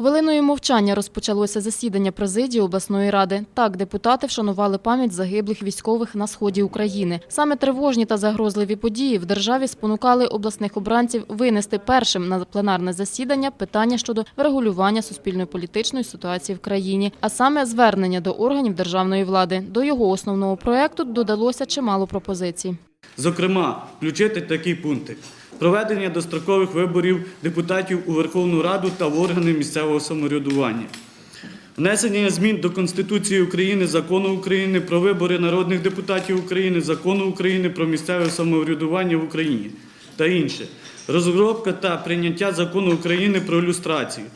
Хвилиною мовчання розпочалося засідання президії обласної ради. Так, депутати вшанували пам'ять загиблих військових на сході України. Саме тривожні та загрозливі події в державі спонукали обласних обранців винести першим на пленарне засідання питання щодо врегулювання суспільно-політичної ситуації в країні, а саме звернення до органів державної влади. До його основного проекту додалося чимало пропозицій. Зокрема, включити такі пункти: проведення дострокових виборів депутатів у Верховну Раду та в органи місцевого самоврядування. Внесення змін до Конституції України, Закону України про вибори народних депутатів України, Закону України про місцеве самоврядування в Україні та інше. Розробка та прийняття закону України про люстрацію.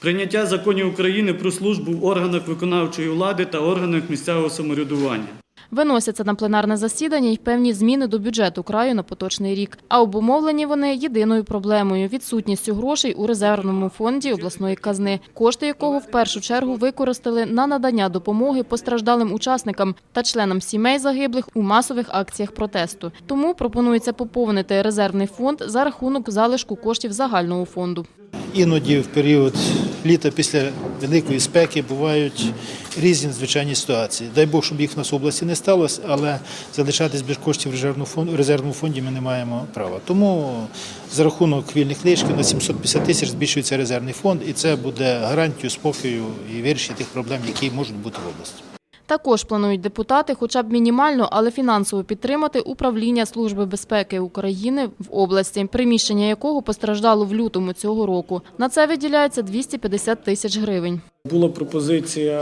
Прийняття законів України про службу в органах виконавчої влади та органах місцевого самоврядування. Виносяться на пленарне засідання й певні зміни до бюджету краю на поточний рік. А обумовлені вони єдиною проблемою відсутністю грошей у резервному фонді обласної казни, кошти якого в першу чергу використали на надання допомоги постраждалим учасникам та членам сімей загиблих у масових акціях протесту. Тому пропонується поповнити резервний фонд за рахунок залишку коштів загального фонду. Іноді в період літа після великої спеки бувають різні звичайні ситуації. Дай Бог, щоб їх в нас в області не сталося, але залишатись без коштів в резервному фонді, ми не маємо права. Тому за рахунок вільних лишків на 750 тисяч збільшується резервний фонд, і це буде гарантією спокою і вирішення тих проблем, які можуть бути в області. Також планують депутати хоча б мінімально, але фінансово підтримати управління Служби безпеки України в області, приміщення якого постраждало в лютому цього року. На це виділяється 250 тисяч гривень. Була пропозиція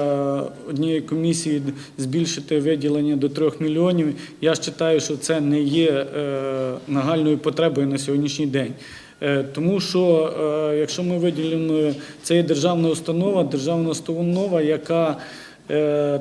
однієї комісії збільшити виділення до 3 мільйонів. Я вважаю, що це не є е, нагальною потребою на сьогоднішній день. Е, Тому що е, якщо ми виділимо, це є державна установа, державна установа, яка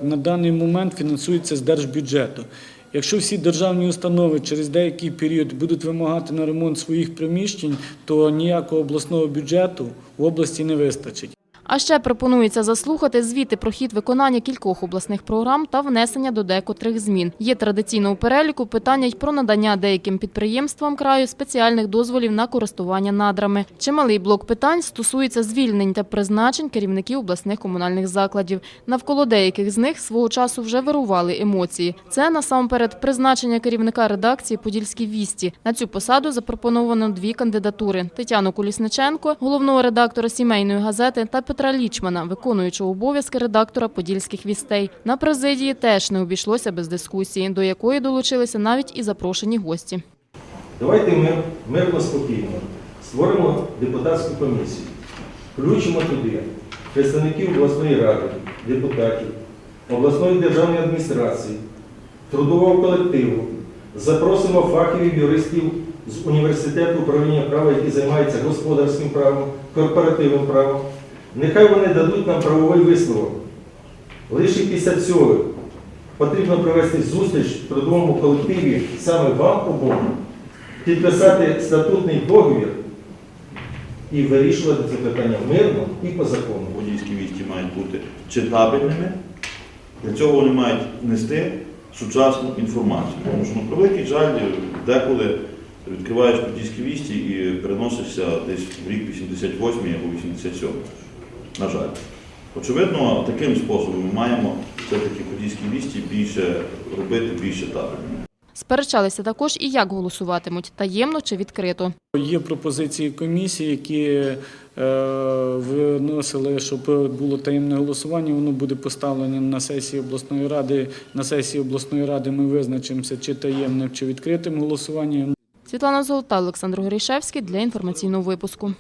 на даний момент фінансується з держбюджету. Якщо всі державні установи через деякий період будуть вимагати на ремонт своїх приміщень, то ніякого обласного бюджету в області не вистачить. А ще пропонується заслухати звіти про хід виконання кількох обласних програм та внесення до декотрих змін. Є традиційно у переліку питання й про надання деяким підприємствам краю спеціальних дозволів на користування надрами. Чималий блок питань стосується звільнень та призначень керівників обласних комунальних закладів. Навколо деяких з них свого часу вже вирували емоції. Це насамперед призначення керівника редакції Подільські вісті. На цю посаду запропоновано дві кандидатури: Тетяну Колісниченко, головного редактора сімейної газети, та Петра Лічмана, виконуючого обов'язки редактора Подільських вістей. На президії теж не обійшлося без дискусії, до якої долучилися навіть і запрошені гості. Давайте ми мирно спокійно створимо депутатську комісію, включимо туди представників обласної ради, депутатів, обласної державної адміністрації, трудового колективу, запросимо фахівих юристів з університету управління права, які займаються господарським правом, корпоративним правом. Нехай вони дадуть нам правовий висновок. Лише після цього потрібно провести зустріч в трудовому колективі саме вам обом, підписати статутний договір і вирішувати це питання мирно і по закону. Подільські вісті мають бути читабельними. Для цього вони мають нести сучасну інформацію. Тому що, на превеликий жаль, деколи відкриваєш подільські вісті і переносишся десь в рік 88 або 87. На жаль. Очевидно, таким способом ми маємо все-таки подільські вісті більше робити більш читабельними. Сперечалися також і як голосуватимуть таємно чи відкрито. Є пропозиції комісії, які е, виносили, щоб було таємне голосування. Воно буде поставлено на сесії обласної ради. На сесії обласної ради ми визначимося, чи таємним, чи відкритим голосуванням. Світлана Золота, Олександр Горішевський для інформаційного випуску.